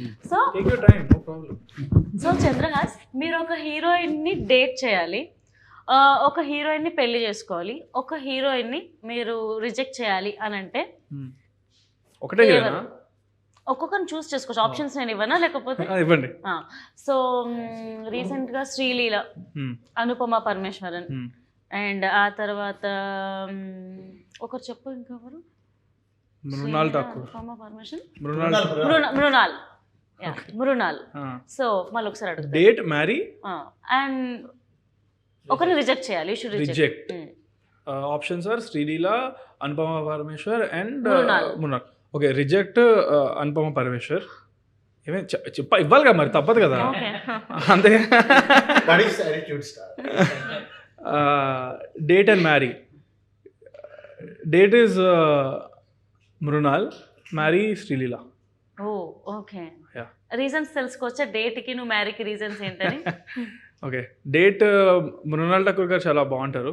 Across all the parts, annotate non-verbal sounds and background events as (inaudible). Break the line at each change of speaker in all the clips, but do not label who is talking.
So
take your time no problem
so Chandrahas మీరు ఒక హీరోయిన్ని డేట్ చేయాలి. ఆ, ఒక హీరోయిన్ని పెళ్ళి చేసుకోవాలి. ఒక హీరోయిన్ని మీరు రిజెక్ట్ చేయాలి అని అంటే
ఒకటే? హీరోనా?
ఒక్కొక్కరిని చూస్ చేసుకోవచ్చు. ఆప్షన్స్ నేను ఇవ్వనా లేకపోతే?
ఆ, ఇవ్వండి.
సో రీసెంట్గా Sreeleela
hmm.
Anupama Parameswaran.
Hmm.
And ఆ తర్వాత ఒకరు చెప్పు ఇంకెవరు?
మృణాల్ మృణాల్
మృణ- మృణాల్ సో మళ్ళీ ఒకసారి అడుగుతా.
డేట్ మ్యారీ
అండ్ ఒకరిని రిజెక్ట్ చేయాలి you should reject
options are Sreeleela Anupama Parameswar and
Mrunal.
Okay reject Anupama Parameswar ఏమే చెప్ప ఇవ్వాలి కదా మరి తప్పదు కదా. అంతే. Date and marry date is Mrunal marry Sreeleela
oh okay. Reasons తెలుసుకోవచ్చా? డేట్కి నువ్వు మ్యారీకి రీజన్స్ ఏంటని? (laughs)
ఓకే. డేట్ మృణాల్ ఠాకూర్ గారు చాలా బాగుంటారు.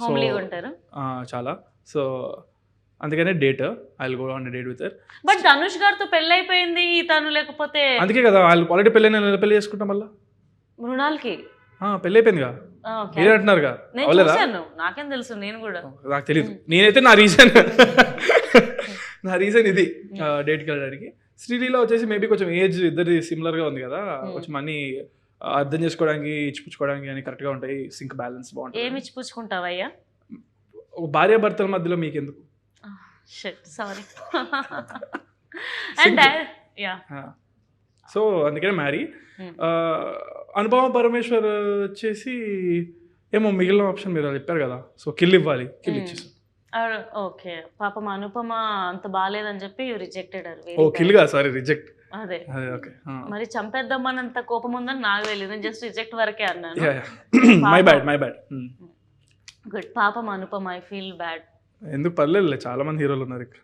హోమ్లీగా ఉంటారు.
చాలా. సో అందుకనే date I go on date with
but Dhanush గారితో పెళ్ళి అయిపోయింది తను లేకపోతే
అందుకే కదా వాళ్ళు ఆల్రెడీ పెళ్ళి నేను పెళ్ళి చేసుకుంటాం మళ్ళీ?
మృణాల్కి.
పెళ్ళి అయిపోయిందిగా మీరే అంటున్నారుగా
నాకేం తెలుసు నేను కూడా.
నాకు తెలియదు నేనైతే నా రీజన్. (laughs) నా రీజన్ ఇది డేట్కి వెళ్ళడానికి. శ్రీలీల వచ్చేసి మేబీ కొంచెం ఏజ్ ఇద్దరి సిమిలర్గా ఉంది కదా కొంచెం అన్ని ఆ, అర్థం చేసుకోవడానికి ఇచ్చిపుచ్చుకోవడానికి అని కరెక్ట్గా ఉంటాయి సింక్ బ్యాలెన్స్
ఏమి
బాగుంటుంది
ఇచ్చి పుచ్చుకుంటావయ్యా
ఒక భార్య భర్తల మధ్యలో మీకు ఎందుకు
సారీ అండ్ యా
సో అందుకనే మ్యారీ
Hmm.
అనుపమ పరమేశ్వర్ వచ్చేసి ఏమో మిగిలిన ఆప్షన్ మీరు చెప్పారు కదా సో కిల్ ఇవ్వాలి కిల్
Hmm.
ఇచ్చేసి
ఓకే. పాపం అనుపమ అంత బాగాలేదని చెప్పి రిజెక్టెడ్
ఓ కిల్గా సారీ రిజెక్ట్
అదే.
అదే ఓకే.
మరి చంపేద్దామన్నంత కోపం ఉందని నాకు తెలియదు నేను జస్ట్ రిజెక్ట్ వరకే అన్నాను.
My bad my. Bad
good. పాపం అనుపమ ఐ ఫీల్ బ్యాడ్
ఎందుకు పర్లేదు చాలా మంది హీరోలు ఉన్నారు ఇక్కడ.